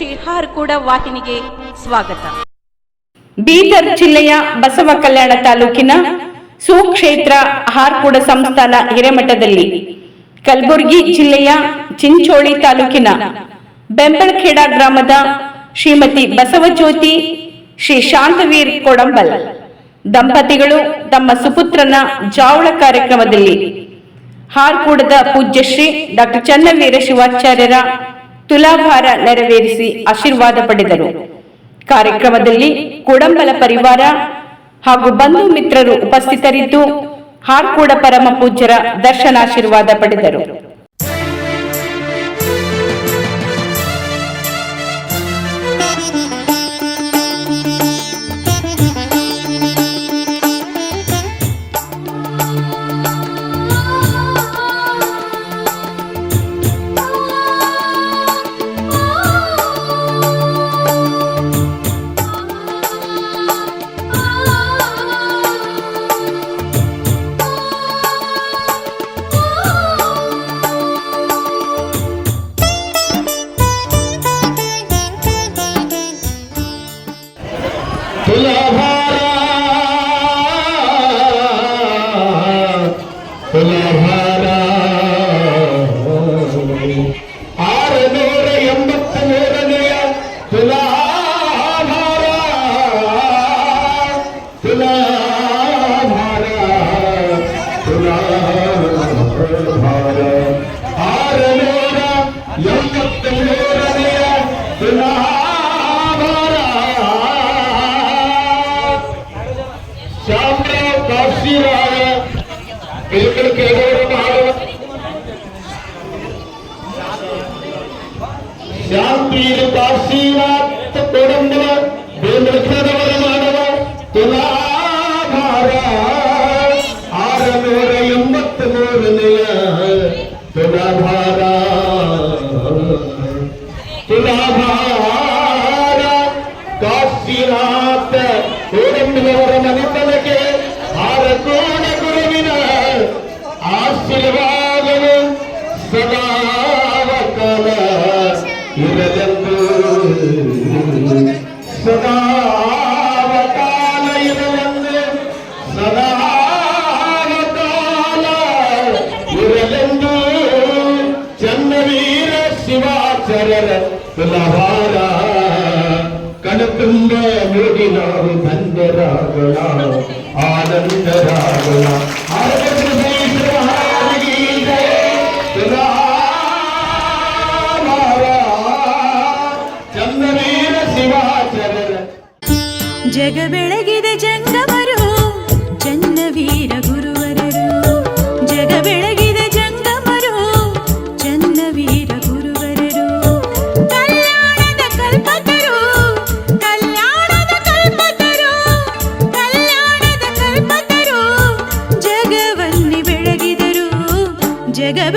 ಶ್ರೀ ಕೂಡ ವಾಹಿನಿಗೆ ಸ್ವಾಗತ. ಬೀದರ್ ಜಿಲ್ಲೆಯ ಬಸವ ಕಲ್ಯಾಣ ತಾಲೂಕಿನ ಸುಕ್ಷೇತ್ರ ಹಾರ್ಕೂಡ ಸಂಸ್ಥಾನ ಹಿರೇಮಠದಲ್ಲಿ ಕಲಬುರಗಿ ಜಿಲ್ಲೆಯ ಚಿಂಚೋಳಿ ತಾಲೂಕಿನ ಬೆಂಬಳಖೇಡ ಗ್ರಾಮದ ಶ್ರೀಮತಿ ಬಸವಜ್ಯೋತಿ ಶ್ರೀ ಶಾಂತವೀರ್ ಕೊಡಂಬಲ್. ದಂಪತಿಗಳು ತಮ್ಮ ಸುಪುತ್ರನ ಜಾವಳ ಕಾರ್ಯಕ್ರಮದಲ್ಲಿ ಹಾರ್ಕೂಡದ ಪೂಜ್ಯಶ್ರೀ ಡಾಕ್ಟರ್ ಚನ್ನವೀರ ಶಿವಾಚಾರ್ಯರ ತುಲಾಭಾರ ನೆರವೇರಿಸಿ ಆಶೀರ್ವಾದ ಪಡೆದರು. ಕಾರ್ಯಕ್ರಮದಲ್ಲಿ ಕೋಡಂಬಲ ಪರಿವಾರ ಹಾಗೂ ಬಂಧು ಮಿತ್ರರು ಉಪಸ್ಥಿತರಿದ್ದು ಹಾರ್ಕೂಡ ಪರಮ ಪೂಜ್ಯರ ದರ್ಶನಾಶೀರ್ವಾದ ಪಡೆದರು. ஆசிரியராக எங்களுக்கு எதிராக சாந்தியின் ஆசீர்வாத கொடுங்க எங்களுக்கு எதிராக துலாதார ஆறுநூறு எண்பத்தி மூணு நில துலாதாரா துலாதார காசிநாத்த ആശീർവാദവും സദാവക്കല ഇരലത്ത് സദാവകാല ഇരലത്ത് സദാവകാല ഇരലത്ത് ചന്ദ്രവീര ശിവാചരര തുലഭാര ಕಣತುಂಬ ನುಡಿ ನಾವು ಧನ್ಯರಾಗೋಣ ಆನಂದರಾಗೋಣ ಜಗ ಬೆಳಗಿದೆ ಜಂಗಮರು ಚನ್ನವೀರ ಗುರುವರರು ಜಗ